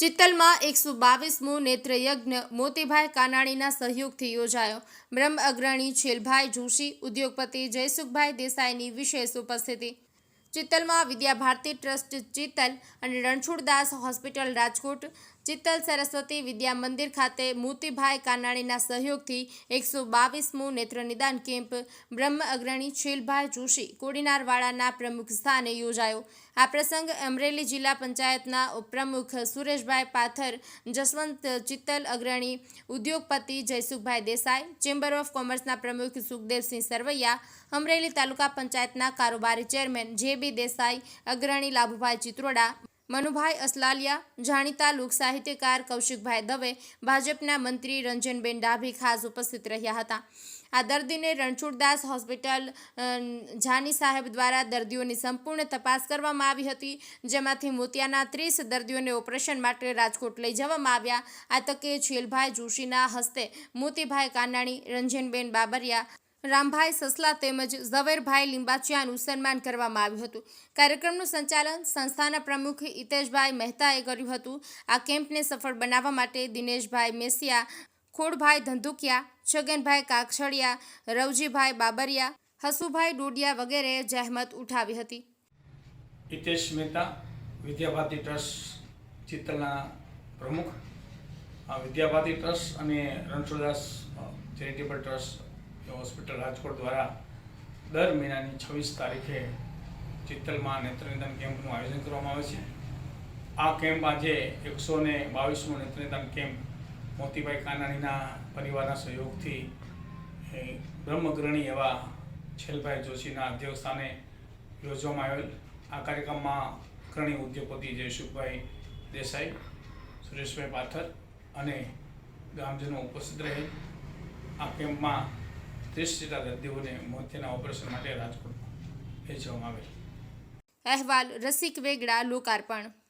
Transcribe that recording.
ચિત્તલમાં એકસો બાવીસમો નેત્રયજ્ઞ મોતીભાઈ કાનાણીના સહયોગથી યોજાયો. બ્રહ્મ અગ્રણી છેલભાઈ જોશી, ઉદ્યોગપતિ જયસુખભાઈ દેસાઈની વિશેષ ઉપસ્થિતિ. ચિત્તલમાં વિદ્યાભારતી ટ્રસ્ટ ચિત્તલ અને રણછોડદાસ હોસ્પિટલ રાજકોટ ચિત્તલ સરસ્વતી વિદ્યા મંદિર ખાતે મોતીભાઈ કાનાણીના સહયોગથી એકસો બાવીસમું નેત્ર નિદાન કેમ્પ બ્રહ્મ અગ્રણી છેલભાઈ જોશી કોડીનારવાડાના પ્રમુખ સ્થાને યોજાયો. આ પ્રસંગ અમરેલી જિલ્લા પંચાયતના ઉપપ્રમુખ સુરેશભાઈ પાથર, જસવંત ચિત્તલ અગ્રણી ઉદ્યોગપતિ જયસુખભાઈ દેસાઈ, ચેમ્બર ઓફ કોમર્સના પ્રમુખ સુખદેવસિંહ સરવૈયા, અમરેલી તાલુકા પંચાયતના કારોબારી ચેરમેન જે બી દેસાઈ, અગ્રણી લાભુભાઈ ચિત્રોડા મનુભાઈ અસલાલિયા, જાણીતા લોકસાહિત્યકાર કૌશિકભાઈ દવે, ભાજપના મંત્રી રંજનબેન ડાભી ખાસ ઉપસ્થિત રહ્યા હતા. આ દર્દીને રણછોડદાસ હોસ્પિટલ જાની સાહેબ દ્વારા દર્દીઓની સંપૂર્ણ તપાસ કરવામાં આવી હતી, જેમાંથી મોતિયાના ત્રીસ દર્દીઓને ઓપરેશન માટે રાજકોટ લઈ જવામાં આવ્યા. આ તકે છેલભાઈ જોશીના હસ્તે મોતીભાઈ કાનાણી, રંજનબેન બાબરિયા રામભાઈ સસલા તેમજ ઝવેરભાઈ લિંબાચિયાનું સન્માન કરવામાં આવ્યું હતું. કાર્યક્રમનું સંચાલન સંસ્થાના પ્રમુખ હિતેશભાઈ મહેતાએ કર્યું હતું. આ કેમ્પને સફળ બનાવવા માટે દિનેશભાઈ મેસિયા, ખોડભાઈ ધંધુકિયા, છગનભાઈ કાકછડિયા, રવજીભાઈ બાબરિયા, હસુભાઈ ડોડિયા વગેરેએ જહેમત ઉઠાવી હતી. હિતેશ મહેતા, વિદ્યાભારતી ટ્રસ્ટ ચિત્તલના પ્રમુખ. વિદ્યાભારતી ટ્રસ્ટ અને Ranchhoddas charitable trust hospital Rajkot દ્વારા દર મહિનાની છવ્વીસ તારીખે ચિત્તલમાં નેત્રનિદાન કેમ્પનું આયોજન કરવામાં આવે છે. આ કેમ્પ આજે એકસો ને બાવીસમો નેત્રનિદાન કેમ્પ મોતીભાઈ કાનાણીના પરિવારના સહયોગથી બ્રહ્મગ્રણી એવા છેલભાઈ જોશીના અધ્યક્ષસ્થાને યોજવામાં આવેલ. આ કાર્યક્રમમાં અગ્રણી ઉદ્યોગપતિ જયસુખભાઈ દેસાઈ, સુરેશભાઈ પાથર અને ગામજનો ઉપસ્થિત રહે. આ કેમ્પમાં ત્રીસ જેટલા દર્દીઓને મોતિયાના ઓપરેશન માટે રાજકોટમાં લઈ આવેલ. અહેવાલ રસિક વેગડા લોકાર્પણ.